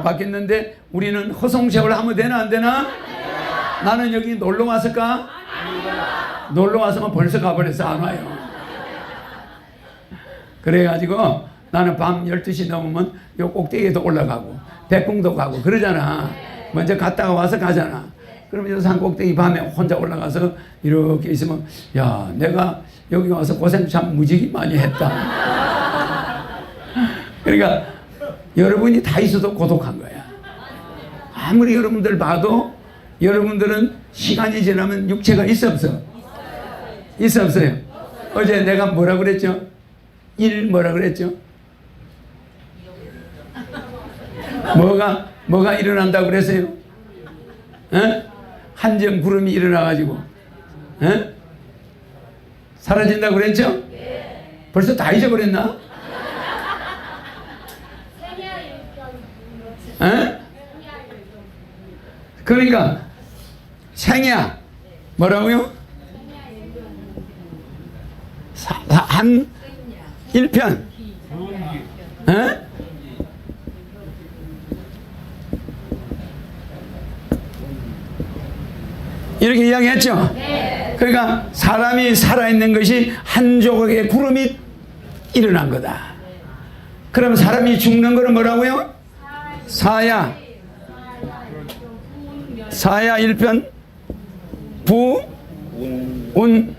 못 받겠는데 우리는 허송세월 하면 되나 안 되나? 나는 여기 놀러 왔을까? 놀러 왔으면 벌써 가버렸어 안 와요. 그래가지고 나는 밤 12시 넘으면 요 꼭대기에도 올라가고 백궁도 가고 그러잖아. 먼저 갔다가 와서 가잖아. 그러면 요 산 꼭대기 밤에 혼자 올라가서 이렇게 있으면 야 내가 여기 와서 고생 참 무지개 많이 했다. 그러니까 여러분이 다 있어도 고독한 거야. 아무리 여러분들 봐도 여러분들은 시간이 지나면 육체가 있어 없어? 있어 없어요? 어제 내가 뭐라 그랬죠? 일 뭐라 그랬죠? 뭐가 뭐가 일어난다고 그랬어요? 에? 한점 구름이 일어나가지고 에? 사라진다고 그랬죠? 벌써 다 잊어버렸나? 에? 그러니까 생야 뭐라고요? 한 1편 에? 이렇게 이야기했죠? 그러니까 사람이 살아있는 것이 한 조각의 구름이 일어난 거다. 그럼 사람이 죽는 거는 뭐라고요? 사야. 사야 1편 부, 운,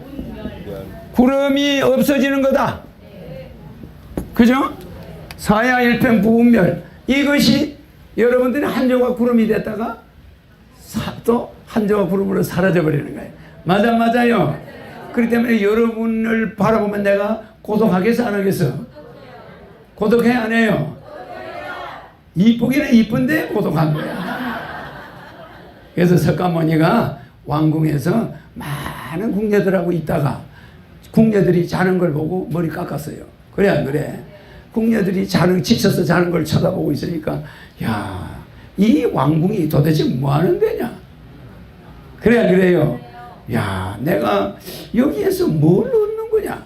구름이 없어지는 거다. 그죠? 사야 1편 부운멸. 이것이 여러분들이 한 조각 구름이 됐다가 사- 또 한조각 구름으로 사라져 버리는 거예요. 맞아 맞아요. 그렇기 때문에 여러분을 바라보면 내가 고독하겠어 안 하겠어? 고독해 안 해요? 이쁘기는 이쁜데 고독한 거야. 그래서 석가모니가 왕궁에서 많은 궁녀들하고 있다가 궁녀들이 자는 걸 보고 머리 깎았어요. 그래 안 그래? 궁녀들이 자는 지쳐서 자는 걸 쳐다보고 있으니까 야 이 왕궁이 도대체 뭐 하는 데냐? 그래 안 그래요? 야 내가 여기에서 뭘 얻는 거냐?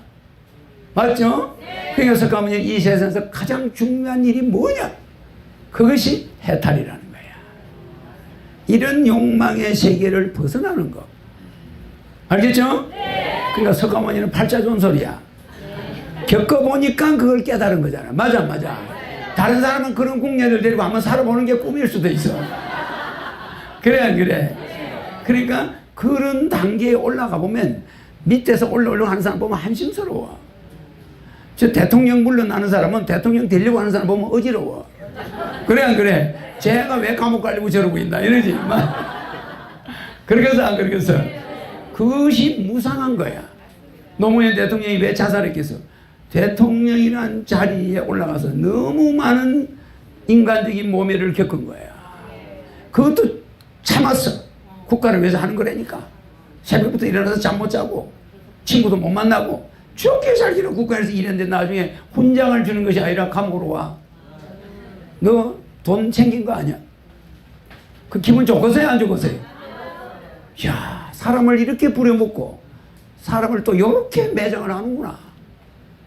맞죠? 그러니까 석가모니 이 세상에서 가장 중요한 일이 뭐냐? 그것이 해탈이라는 거야. 이런 욕망의 세계를 벗어나는 거. 알겠죠? 그러니까 석가모니는 팔자 좋은 소리야. 겪어보니까 그걸 깨달은 거잖아. 맞아, 맞아. 다른 사람은 그런 궁녀들 데리고 한번 살아보는 게 꿈일 수도 있어. 그래, 안 그래? 그러니까 그런 단계에 올라가 보면 밑에서 올라오려고 하는 사람 보면 한심스러워. 저 대통령 물러나는 사람은 대통령 되려고 하는 사람 보면 어지러워. 그래, 안 그래? 쟤가 왜 감옥 가려고 저러고 있나? 이러지. 막. 그러겠어, 안 그러겠어? 그것이 무상한 거야. 노무현 대통령이 왜 자살했겠어? 대통령이란 자리에 올라가서 너무 많은 인간적인 모멸을 겪은 거야. 그것도 참았어. 국가를 위해서 하는 거라니까. 새벽부터 일어나서 잠 못 자고, 친구도 못 만나고, 좋게 살기로 국가에서 일했는데 나중에 훈장을 주는 것이 아니라 감옥으로 와. 너 돈 챙긴 거 아니야? 그 기분 좋겠어요? 안 좋겠어요? 야 사람을 이렇게 부려먹고, 사람을 또 이렇게 매장을 하는구나.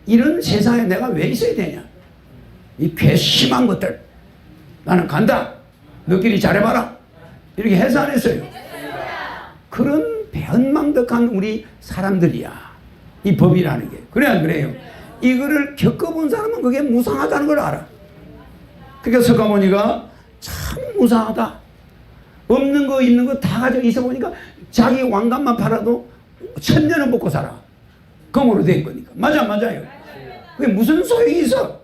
이런 세상에 내가 왜 있어야 되냐? 이 괘씸한 것들. 나는 간다. 너끼리 잘해봐라. 이렇게 해서 안 했어요. 그런 배은망덕한 우리 사람들이야. 이 법이라는 게. 그래, 안 그래요? 이거를 겪어본 사람은 그게 무상하다는 걸 알아. 그러니까 석가모니가 참 무상하다. 없는 거 있는 거 다 가지고 있어 보니까 자기 왕관만 팔아도 천 년은 먹고 살아. 검으로 된 거니까. 맞아, 맞아요. 그게 무슨 소용이 있어?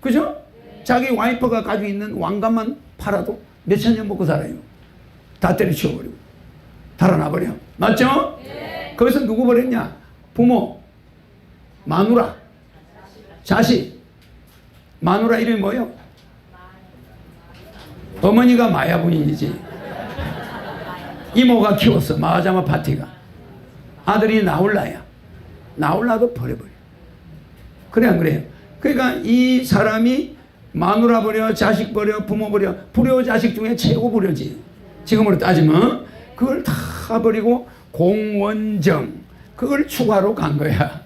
그죠? 자기 와이퍼가 가지고 있는 왕관만 팔아도 몇 천 년 먹고 살아요. 다 때려치워버리고. 달아나버려. 맞죠? 거기서 누구 버렸냐? 부모, 마누라, 자식. 마누라 이름이 뭐예요? 어머니가 마야 부인이지. 이모가 키웠어. 마하자마 파티가. 아들이 나올라야. 나올라도 버려버려. 그래, 안 그래요? 그러니까 이 사람이 마누라 버려, 자식 버려, 부모 버려, 불효 자식 중에 최고 불효지. 지금으로 따지면 그걸 다 버리고 공원정 그걸 추가로 간 거야.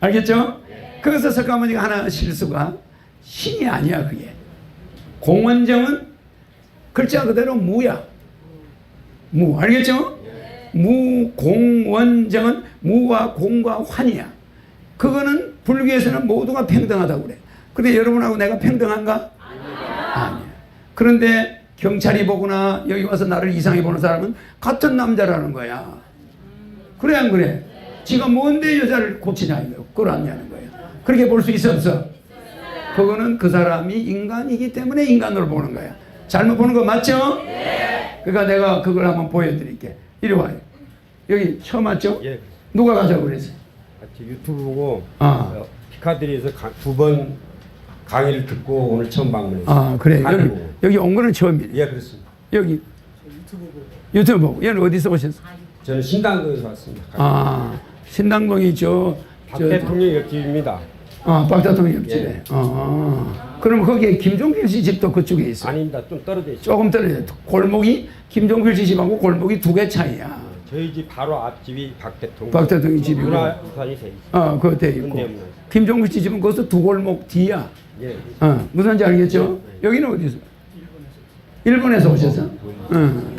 알겠죠? 그래서 석가모니가 하나 실수가 신이 아니야 그게. 공원정은 글자 그대로 무야. 무. 알겠죠? 무, 공원정은 무와 공과 환이야. 그거는 불교에서는 모두가 평등하다고 그래. 근데 여러분하고 내가 평등한가? 아니야. 그런데 경찰이 보거나 여기 와서 나를 이상히 보는 사람은 같은 남자라는 거야. 그래 안 그래? 지가 뭔데 여자를 고치냐 이거 그걸 아냐는 거야. 그렇게 볼 수 있어 없어? 그거는 그 사람이 인간이기 때문에 인간으로 보는 거야. 잘못 보는 거 맞죠? 그러니까 내가 그걸 한번 보여드릴게. 이리 와요. 여기 처음 왔죠? 예. 누가 가자고 그랬어? 같이 유튜브 보고 아. 어, 피카디리에서 두번 강의를 듣고 오늘 처음 방문했어요. 아 그래 여기 보고. 여기 온 거는 처음이네. 예, 그렇습니다. 여기 유튜브 보고 얘는 어디서 오셨어? 저는 신당동에서 왔습니다. 아 신당동이 저, 박저 대통령 옆집입니다. 아, 박 대통령 옆집에. 예. 어. 그럼 거기에 김종필 씨 집도 그쪽에 있어. 아닙니다. 좀 떨어져 있어요. 조금 떨어져. 골목이 김종필 씨 집하고 골목이 두 개 차이야. 저희 집 바로 앞집이 박 대통령. 박 대통령 집이고. 문화유산이 돼 있어요. 어, 그거 돼 있고. 뭐. 김종필 씨 집은 거기서 두 골목 뒤야. 예. 어, 무슨지 알겠죠? 여기는 어디서? 일본에서 오셔서? 응.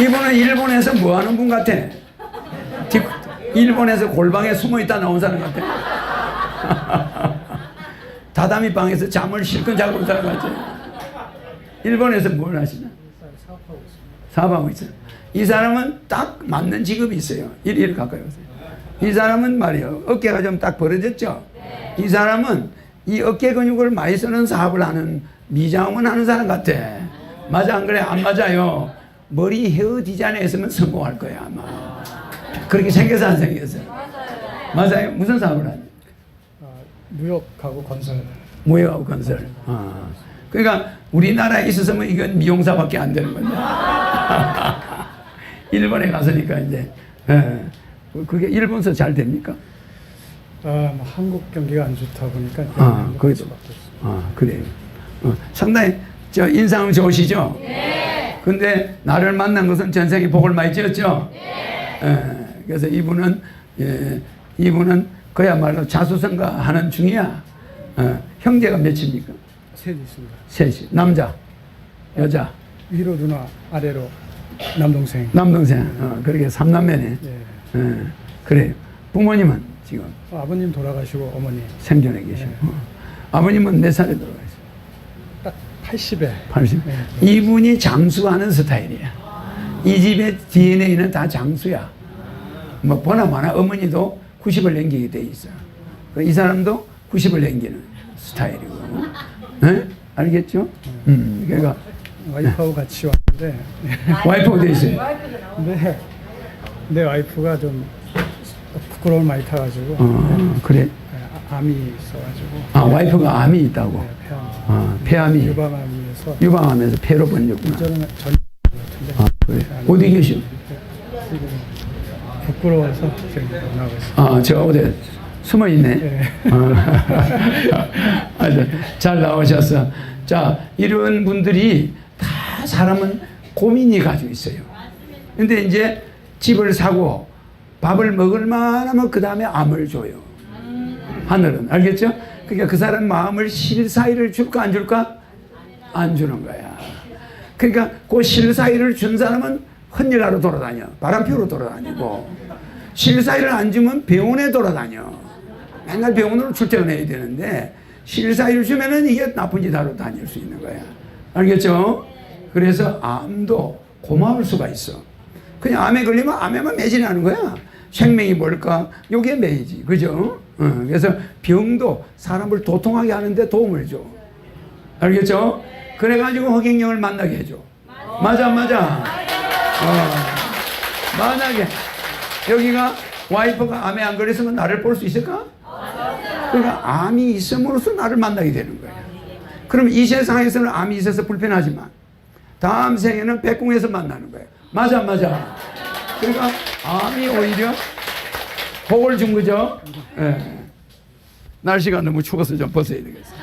이분은 일본에서 뭐 하는 분 같아? 뒷- 일본에서 골방에 숨어 있다 나온 사람 같아. 다다미 방에서 잠을 실컷 자고 있는 사람 같아. 일본에서 뭘 하시나? 사업하고 있어요. 이 사람은 딱 맞는 직업이 있어요. 일, 일 가까이 오세요. 이 사람은 말이요. 어깨가 좀 딱 벌어졌죠? 이 사람은 이 어깨 근육을 많이 쓰는 사업을 하는 미장원 하는 사람 같아. 맞아, 안 그래? 안 맞아요. 머리 헤어 디자인 했으면 성공할 거야, 아마. 그렇게 생겨서 안 생겼어. 맞아요. 무슨 사업을 하니? 아, 무역하고 건설 무역하고 건설. 아. 그러니까 우리나라에 있었으면 이건 미용사밖에 안 되는 건데. 일본에 갔으니까 이제. 예. 그게 일본서 잘 됩니까? 아, 뭐 한국 경기가 안 좋다 보니까 아, 그 거기도. 아, 그래요. 어, 상당히 저 인상 좋으시죠? 네. 근데 나를 만난 것은 전생에 복을 많이 지었죠? 네. 그래서 이분은 예, 이분은 그야말로 자수성가 하는 중이야. 어, 형제가 몇입니까? 셋이 있습니다. 셋이. 남자, 여자, 위로 누나, 아래로 남동생. 남동생. 어, 그렇게 삼남매네. 예. 예, 그래요. 부모님은 지금 어, 아버님 돌아가시고 어머니 생존해 계시고. 어. 아버님은 몇 살에 돌아가셨어요? 딱 80에 80. 네. 이분이 장수하는 스타일이야. 이 집의 DNA는 다 장수야. 뭐 보나 마나 어머니도 90을 넘기게 돼 있어. 그이 사람도 90을 넘기는 스타일이고. 예? 알겠죠? 음, 그러니까 와이프하고 같이 왔는데 와이프가 돼 있어요. 근데 내 와이프가 좀 부끄러움을 많이 타가지고 어, 그래. 예, 아- 암이 있어가지고 아, 와이프가 암이 있다고. 네, 폐암 아, 폐암이 유방암에서 유방암에서 폐로 번졌구나. 이전은 전 같은데 아, 그래. 어디 계셔? 부끄러워서 지금 못 나가고 있어요. 아, 저 어디 숨어 있네. 예. 어. 아주 잘 나오셨어. 자, 이런 분들이 다 사람은 고민이 가지고 있어요. 근데 이제 집을 사고 밥을 먹을 만하면 그 다음에 암을 줘요. 하늘은. 알겠죠? 그러니까 그 사람 마음을 실사이를 줄까 안 줄까? 안 주는 거야. 그러니까 그 실사이를 준 사람은 헌일하러 돌아다녀. 바람 피우러 돌아다니고. 실사이를 안 주면 병원에 돌아다녀. 맨날 병원으로 출퇴근해야 되는데 실사이를 주면은 이게 나쁜 짓 하러 다닐 수 있는 거야. 알겠죠? 그래서 암도 고마울 수가 있어. 그냥 암에 걸리면 암에만 매진하는 거야. 생명이 뭘까? 요게 매이지. 그죠? 어, 그래서 병도 사람을 도통하게 하는데 도움을 줘. 알겠죠? 그래가지고 허경영을 만나게 해줘. 맞아, 맞아. 어, 만약에 여기가 와이프가 암에 안 걸렸으면 나를 볼 수 있을까? 그러니까 암이 있음으로써 나를 만나게 되는 거예요. 그럼 이 세상에서는 암이 있어서 불편하지만 다음 생에는 백궁에서 만나는 거예요. 맞아, 맞아. 그러니까 암이 오히려 복을 준 거죠. 예. 날씨가 너무 추워서 좀 벗어야 되겠어요.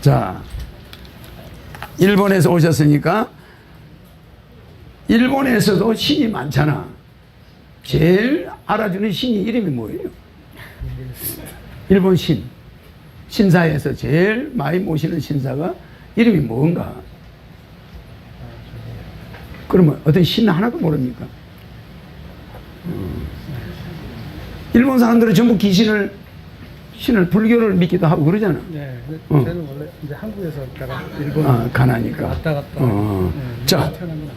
자, 일본에서 오셨으니까 일본에서도 신이 많잖아. 제일 알아주는 신이 이름이 뭐예요? 일본 신. 신사에서 제일 많이 모시는 신사가 이름이 뭔가? 그러면 어떤 신 하나도 모릅니까? 음. 일본 사람들은 전부 귀신을 신을 불교를 믿기도 하고 그러잖아. 네. 어. 저는 원래 이제 한국에서 있다가 일본 아, 가나니까. 왔다 갔다. 어. 네, 자, 태어난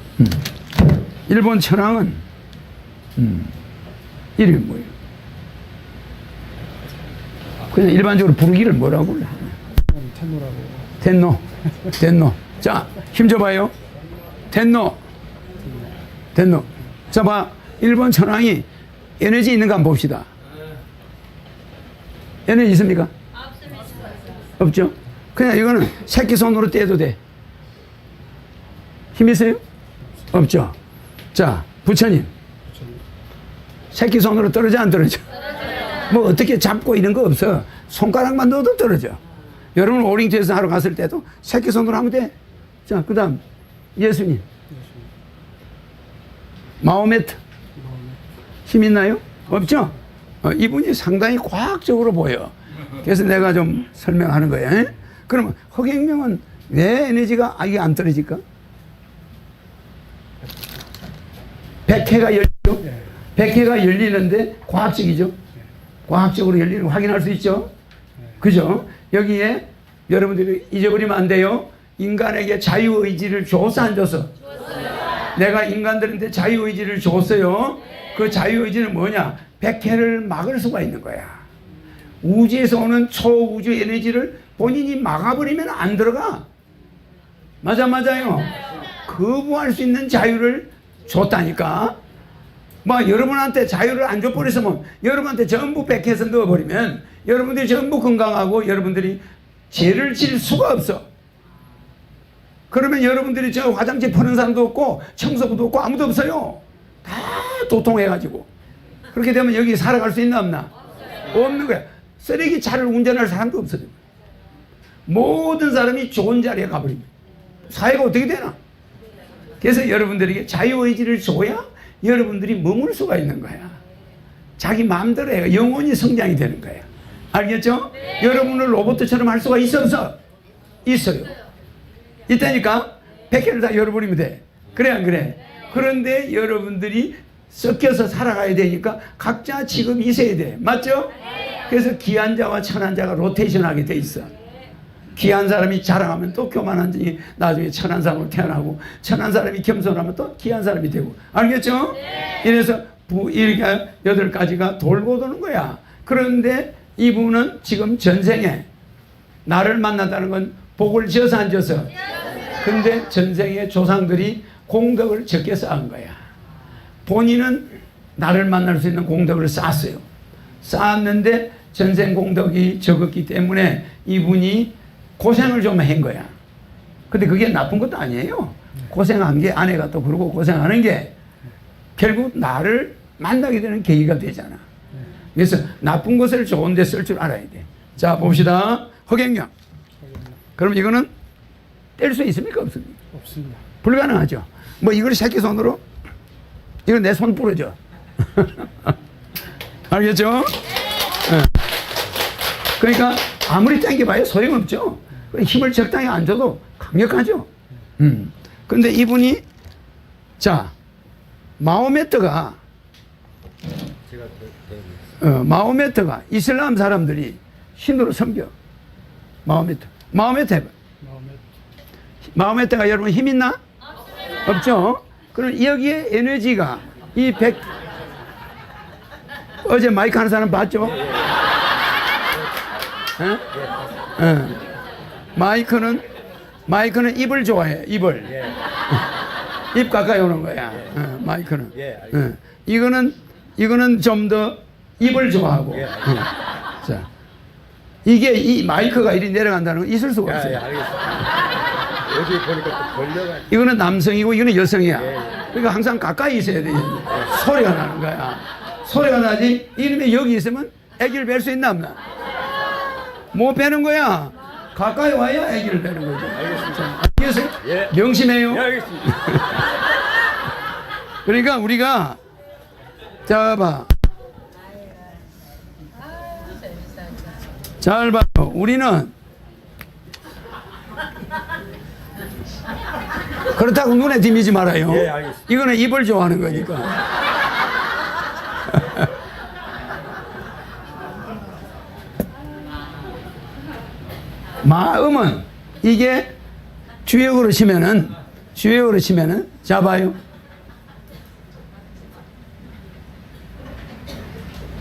일본 천황은 음, 이름이 뭐예요? 그냥 일반적으로 부르기를 뭐라고 불러? 건 텐노라고. 텐노, 텐노. 자, 힘줘봐요. 텐노, 텐노. 자, 봐. 일본 천황이 에너지 있는가 한번 봅시다. 에너지 있습니까? 없죠? 그냥 이거는 새끼 손으로 떼도 돼. 힘 있어요? 없죠? 자, 부처님. 새끼 손으로 떨어져, 안 떨어져? 뭐 어떻게 잡고 이런 거 없어. 손가락만 넣어도 떨어져. 여러분 오링트에서 하러 갔을 때도 새끼 손으로 하면 돼. 자, 그 다음, 예수님. 마호메트. 힘 있나요? 없죠? 어, 이분이 상당히 과학적으로 보여. 그래서 내가 좀 설명하는 거예요. 에? 그러면 허경명은 왜 에너지가 아, 이게 안 떨어질까? 백회가 열리죠? 백회가 열리는데 과학적이죠? 과학적으로 열리는 거 확인할 수 있죠? 그죠? 여기에 여러분들이 잊어버리면 안 돼요. 인간에게 자유의지를 줘서 안 줘서? 내가 인간들한테 자유의지를 줬어요. 그 자유의지는 뭐냐? 백해를 막을 수가 있는 거야. 우주에서 오는 초우주 에너지를 본인이 막아버리면 안 들어가. 맞아, 맞아요. 거부할 수 있는 자유를 줬다니까. 뭐 여러분한테 자유를 안 줘버렸으면 여러분한테 전부 백해서 넣어버리면 여러분들이 전부 건강하고 여러분들이 죄를 질 수가 없어. 그러면 여러분들이 저 화장실 푸는 사람도 없고 청소부도 없고 아무도 없어요. 다 도통해가지고. 그렇게 되면 여기 살아갈 수 있나 없나? 없는 거야. 쓰레기 차를 운전할 사람도 없어져. 모든 사람이 좋은 자리에 가버립니다. 사회가 어떻게 되나? 그래서 여러분들에게 자유의지를 줘야 여러분들이 머물 수가 있는 거야. 자기 마음대로 해요. 영혼이 성장이 되는 거야. 알겠죠? 여러분을 로봇처럼 할 수가 있어 없어? 있어요. 있다니까? 백회를 다 열어버리면 돼. 그래 안 그래? 그런데 여러분들이 섞여서 살아가야 되니까 각자 지금 있어야 돼. 맞죠? 그래서 귀한 자와 천한 자가 로테이션 하게 돼 있어. 귀한 사람이 자랑하면 또 교만한 자이 나중에 천한 사람으로 태어나고 천한 사람이 겸손하면 또 귀한 사람이 되고 알겠죠? 이래서 부 이렇게 여덟 가지가 돌고 도는 거야. 그런데 이분은 지금 전생에 나를 만난다는 건 복을 지어서 안 져서 근데 전생의 조상들이 공덕을 적게 쌓은 거야. 본인은 나를 만날 수 있는 공덕을 쌓았어요. 쌓았는데 전생 공덕이 적었기 때문에 이분이 고생을 좀 한 거야. 근데 그게 나쁜 것도 아니에요. 고생한 게 아내가 또 그러고 고생하는 게 결국 나를 만나게 되는 계기가 되잖아. 그래서 나쁜 것을 좋은 데 쓸 줄 알아야 돼. 자, 봅시다. 허경영. 그럼 이거는 뗄 수 있습니까? 없습니까? 없습니다. 불가능하죠. 뭐 이걸 새끼 손으로 이거 내 손 부러져. 알겠죠? 예. 그러니까 아무리 당겨봐야 소용없죠. 힘을 적당히 안 줘도 강력하죠. 음. 근데 이분이 자 마호메트가 어, 마호메트가 이슬람 사람들이 신으로 섬겨. 마호메트. 마호메트 해봐. 마음에 마호메트가 여러분 힘 있나? 없죠. 그럼 여기에 에너지가 이 백 어제 마이크 하는 사람 봤죠? 예? 예. 마이크는 마이크는 입을 좋아해. 입을. 입 가까이 오는 거야. 예, 마이크는. 예, 예. 이거는 이거는 좀 더 입을 좋아하고. 예. 어. 자. 이게 이 마이크가 이리 내려간다는 건 있을 수가 없어요. 알겠 어제 보니까 걸려가지고. 이거는 남성이고 이거는 여성이야. 예, 예. 그러니까 항상 가까이 있어야 돼. 소리가 나는 거야. 소리가 나지. 이놈이 여기 있으면 애기를 뵐 수 있나 없나? 못 뵈는 거야. 가까이 와야 애기를 뵈는 거죠. 알겠습니다. 알겠어요? 예. 명심해요. 예, 알겠습니다. 그러니까 우리가 자 봐. 잘 봐. 우리는 그렇다고 눈에 띄미지 말아요. 예, 알겠습니다. 이거는 입을 좋아하는 거니까. 마음은 이게 주역으로 치면은 주역으로 치면은 잡아요.